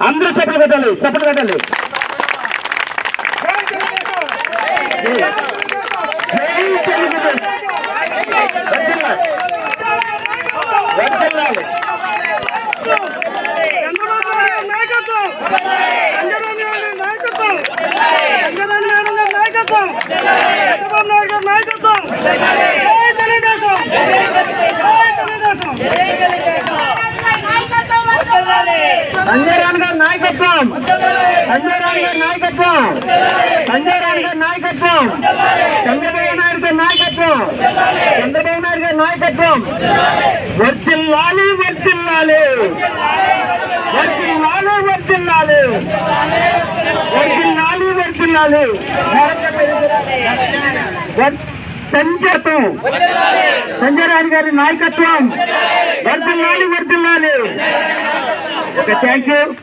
అందరూ చెప్పలు పెట్టాలి చెప్పలు పెట్టాలి నాయకత్వం నాయకత్వం నాయకత్వం చంద్రబాబు నాయుడు గారి నాయకత్వం జై తెలుగుదేశం జై తెలుగుదేశం సంజయ్ గారి నాయకత్వం. సంజయ్ రాణ్ గారి నాయకత్వం. సంజయ్ రాణ్ గారి నాయకత్వం. చంద్రబాబు నాయుడు గారి నాయకత్వం. చంద్రబాబు నాయుడు గారి నాయకత్వం. వర్తిల్లాలి వర్తిల్లాలి వర్తిల్లాలి వర్తిల్లాలి వర్తిల్లాలి వర్తిల్లాలి వర్- సంజయ్ రాణ్ గారి నాయకత్వం. వర్తిల్లాలి వర్తి Okay, thank you.